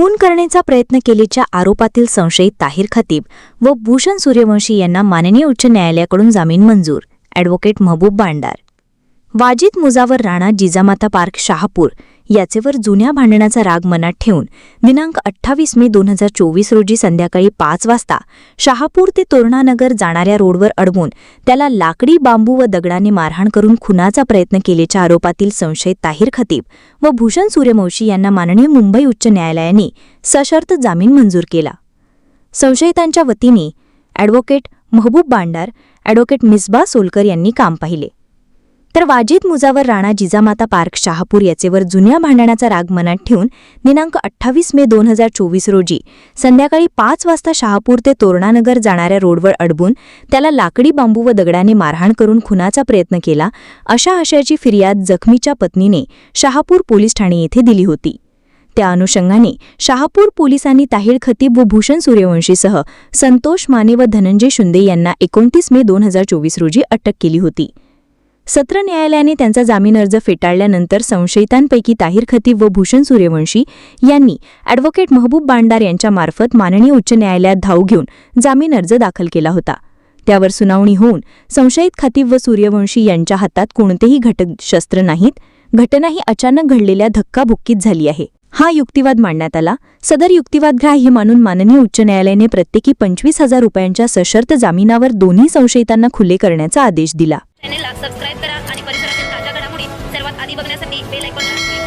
खून करण्याचा प्रयत्न केल्याच्या आरोपातील संशयित ताहिर खतीब व भूषण सूर्यवंशी यांना माननीय उच्च न्यायालयाकडून जामीन मंजूर. ॲडव्होकेट महबूब बांडार. वाजिद मुजावर राणा जिजामाता पार्क शहापूर याचेवर जुन्या भांडणाचा राग मनात ठेवून दिनांक अठ्ठावीस मे दोन हजार चोवीस रोजी संध्याकाळी पाच वाजता शहापूर ते तोरणानगर जाणाऱ्या रोडवर अडवून त्याला लाकडी बांबू व दगडाने मारहाण करून खुनाचा प्रयत्न केल्याच्या आरोपातील संशयित ताहिर खतीब व भूषण सूर्यवंशी यांना माननीय मुंबई उच्च न्यायालयाने सशर्त जामीन मंजूर केला. संशयितांच्या वतीने ॲडव्होकेट महबूब बांडार ॲडव्होकेट मिसबा सोलकर यांनी काम पाहिले. तर वाजिद मुजावर राणा जिजामाता पार्क शहापूर याचेवर जुन्या भांडणाचा राग मनात ठेवून दिनांक अठ्ठावीस मे दोन हजार चोवीस रोजी संध्याकाळी पाच वाजता शहापूर ते तोरणानगर जाणाऱ्या रोडवर अडबून त्याला लाकडी बांबू व दगडाने मारहाण करून खुनाचा प्रयत्न केला अशा आशयाची फिर्याद जखमीच्या पत्नीने शहापूर पोलीस ठाणे येथे दिली होती. त्या अनुषंगाने शहापूर पोलिसांनी ताहिर खतीब व भूषण सूर्यवंशीसह संतोष माने व धनंजय शिंदे यांना एकोणतीस मे दोन हजार चोवीस रोजी अटक केली होती. सत्र न्यायालयाने त्यांचा जामीन अर्ज फेटाळल्यानंतर संशयितांपैकी ताहिर खतीब व भूषण सूर्यवंशी यांनी ॲडव्होकेट महबूब बांडार यांच्यामार्फत माननीय उच्च न्यायालयात धाव घेऊन जामीन अर्ज दाखल केला होता. त्यावर सुनावणी होऊन संशयित खतीब व सूर्यवंशी यांच्या हातात कोणतेही घटक शस्त्र नाहीत. घटना ही अचानक घडलेल्या धक्काबुक्कीत झाली आहे. हा युक्तिवाद मांडण्यात आला. सदर युक्तिवाद ग्राह्य मानून माननीय उच्च न्यायालयाने प्रत्येकी पंचवीस हजार रुपयांच्या सशर्त जामिनावर दोन्ही संशयितांना खुले करण्याचा आदेश दिला. di ba na sa big bill, like,